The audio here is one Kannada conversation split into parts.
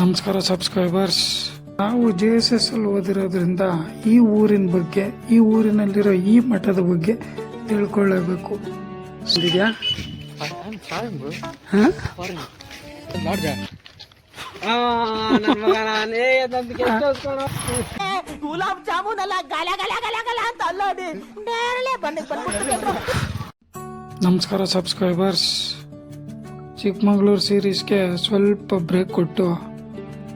ನಮಸ್ಕಾರ ಸಬ್ಸ್ಕ್ರೈಬರ್ಸ್. ನಾವು ಜೆ ಎಸ್ ಎಸ್ ಅಲ್ಲಿ ಓದಿರೋದ್ರಿಂದ ಈ ಊರಿನ ಬಗ್ಗೆ ಈ ಊರಿನಲ್ಲಿರೋ ಈ ಮಠದ ಬಗ್ಗೆ ತಿಳ್ಕೊಳ್ಳೇಬೇಕು. ಇದೆಯಾ ಗುಲಾಬ್ ಜಾಮೂನ್ ಅಲ್ಲ ಗಲ ಗಲ ಗಲ ಗಲ ಅಂತ ಅಲ್ಲೋಡಿ ನೇರಳೆ ಬಣ್ಣಕ್ಕೆ ಬಂದ್ಬಿಟ್ಟು ನಮಸ್ಕಾರ ಸಬ್ಸ್ಕ್ರೈಬರ್ಸ್. ಚಿಕ್ಕಮಗಳೂರು ಸೀರೀಸ್ಗೆ ಸ್ವಲ್ಪ ಬ್ರೇಕ್ ಕೊಟ್ಟು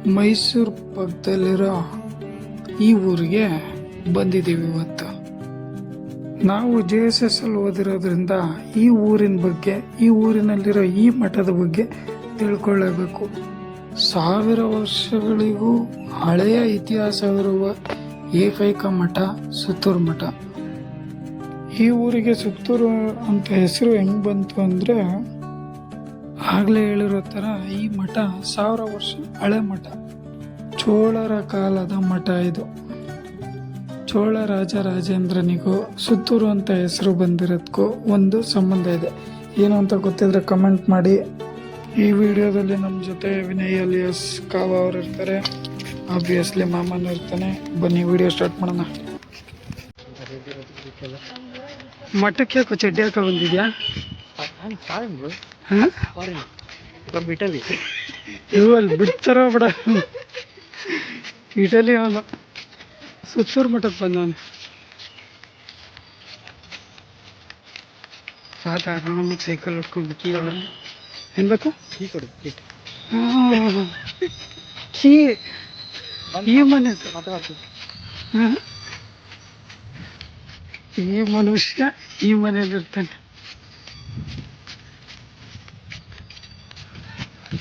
ಮೈಸೂರು ಪಕ್ಕದಲ್ಲಿರೋ ಈ ಊರಿಗೆ ಬಂದಿದ್ದೀವಿ ಇವತ್ತು. ನಾವು ಜೆ ಎಸ್ ಎಸ್ ಅಲ್ಲಿ ಓದಿರೋದ್ರಿಂದ ಈ ಊರಿನ ಬಗ್ಗೆ, ಈ ಊರಿನಲ್ಲಿರೋ ಈ ಮಠದ ಬಗ್ಗೆ ತಿಳ್ಕೊಳ್ಳೇಬೇಕು. ಸಾವಿರ ವರ್ಷಗಳಿಗೂ ಹಳೆಯ ಇತಿಹಾಸವಿರುವ ಏಕೈಕ ಮಠ ಸುತ್ತೂರು ಮಠ. ಈ ಊರಿಗೆ ಸುತ್ತೂರು ಅಂತ ಹೆಸರು ಹೆಂಗ್ ಬಂತು ಅಂದ್ರೆ ಆಗ್ಲೇ ಹೇಳಿರೋ ಥರ ಈ ಮಠ ಸಾವಿರ ವರ್ಷ ಹಳೆ ಮಠ. ಚೋಳರ ಕಾಲದ ಮಠ ಇದು. ಚೋಳ ರಾಜ ರಾಜೇಂದ್ರನಿಗೂ ಸುತ್ತೂರು ಅಂತ ಹೆಸರು ಬಂದಿರೋದಕ್ಕೂ ಒಂದು ಸಂಬಂಧ ಇದೆ. ಏನು ಅಂತ ಗೊತ್ತಿದ್ರೆ ಕಮೆಂಟ್ ಮಾಡಿ. ಈ ವಿಡಿಯೋದಲ್ಲಿ ನಮ್ಮ ಜೊತೆ ವಿನಯ್ ಅಲಿಯಸ್ ಕಾವ ಅವರು ಇರ್ತಾರೆ. ಆಬ್ವಿಯಸ್ಲಿ ಮಾಮನ್ ಇರ್ತಾನೆ. ಬನ್ನಿ ವಿಡಿಯೋ ಸ್ಟಾರ್ಟ್ ಮಾಡೋಣ. ಮಠಕ್ಕೆ ಯಾಕೋ ಚಡ್ಡಿ ಹಾಕ ಬಂದಿದ್ಯಾ? I'm trying, bro. ಹಾ? Foreign. From Italy. ಇವು ಅಲ್ಲಿ ಬಿಡ್ತಾರೋ ಬಿಡ. ಇಟಲಿ ಅವನು. ಸುತ್ತೂರು ಮಠಕ್ಕೆ ಬಂದವನು. ಸಾತ ಆರಾಮಾಗಿ ಸೈಕಲ್ ಹೊಡ್ಕೊಂಡು ಕೀ ಏನ್ಬೇಕು ಕೀ ಕೊಡು ಕೀ ಈ ಮನೆ? ಈ ಮನುಷ್ಯ ಈ ಮನೇಲಿ ಇರ್ತಾನೆ ಪುಸ್ತಲಿಂಗ ಇಲ್ಲಿ ಎಲ್ಲಿ ಅಯ್ಯೋ, ಏನೋ ಅವ್ನ್ ಬರ್ತಾವನೆ ಊಟಿ ಕಲಿದೆಲ್ಲ ಹೋಗ್ತದೆ ಅವನಲ್ಲ ಊಟಿ ಕಲಿದೆಲ್ಲ ಹೋಗ್ತದೆ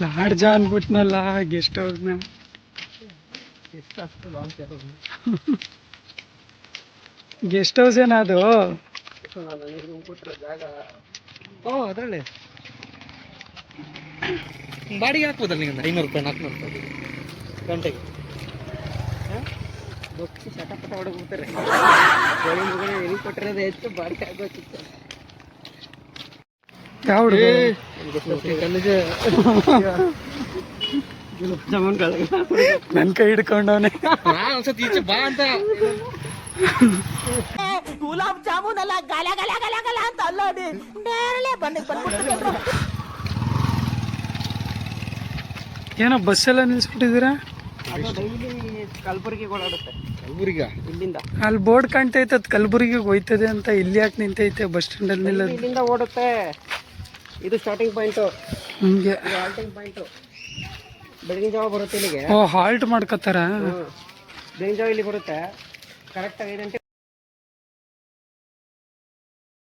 ಲಾಡ್ಜ ಅನ್ಬಿಟ್ನಲ್ಲ ಗೆಸ್ಟ್ ಹೌಸ್ನ ಗೆಸ್ಟ್ ಅಷ್ಟು ಲಾಂಗ್ ಗೆಸ್ಟ್ ಹೌಸ್ ಏನದು ಜಾಗ ಓ ಅದರಲ್ಲಿ. ಬಾಡಿಗೆ ಹಾಕ್ಬೋದಲ್ಲ ನಿಮ್ಗೆ ಐನೂರು ರೂಪಾಯಿ ನಾಲ್ಕುನೂರು ರೂಪಾಯಿ? ಗಂಟೆಗೆ. ಬೊಕ್ಕಿ ಚಟಪಟ ಹೊಡಗ್ಬಿಡ್ತಾರೆ ಬೆಳೆ ಮುಗಡೆ ಎಲ್ಲಿ ಕೊಟ್ಟಿರೋದು ಹೆಚ್ಚು ಬಾಡಿಗೆ ಆಗೋಚಿತ್ತು ಯಾವ ನನ್ ಕೈ ಹಿಡ್ಕೊಂಡವನೆ. ನಾನು ಒಂದ್ಸತಿ ಈಚೆ ಬಾ ಅಂತ. ಗುಲಾಬ್ ಜಾಮೂನ್ ಅಲ್ಲ ಗಲ ಗಲ ಗಲ ಗಲ ಅಂತ ಅಲ್ಲೋಡಿ. ನೇರಳೆ ಬಣ್ಣಕ್ಕೆ ಬಂದ್ಬಿಟ್ಟು ಏನೋ ಬಸ್ ಎಲ್ಲ ನಿಲ್ಸ್ಬಿಟ್ಟಿದ್ದೀರಾ? ಕಲಬುರಗಿಗೆ ಓಡಾಡುತ್ತೆ. ಕಲಬುರ್ಗ ಇಲ್ಲಿಂದ. ಅಲ್ಲಿ ಬೋರ್ಡ್ ಕಾಣ್ತೈತೆ ಅದು ಕಲಬುರಗಿಗೆ ಹೋಯ್ತದೆ ಅಂತ ಇಲ್ಲಿ ಯಾಕೆ ನಿಂತೈತೆ? ಬಸ್ ಸ್ಟ್ಯಾಂಡ್ ಅಲ್ಲಿ ನಿಲ್ಲೋದು ಇಲ್ಲಿಂದ ಓಡುತ್ತೆ. ಇದು ಸ್ಟಾರ್ಟಿಂಗ್ ಪಾಯಿಂಟು ಹಂಗೆ. ಹಾಲ್ಟಿಂಗ್ ಪಾಯಿಂಟು ಬೆಳಗಿನ ಜಾವ ಬರುತ್ತೆ ಇಲ್ಲಿಗೆ. ಓ ಹಾಲ್ಟ್ ಮಾಡ್ಕೋತಾರ ಬೆಳಗಿನ ಜಾವ ಇಲ್ಲಿ ಬರುತ್ತೆ. ಕರೆಕ್ಟಾಗಿ ಐದು ಗಂಟೆ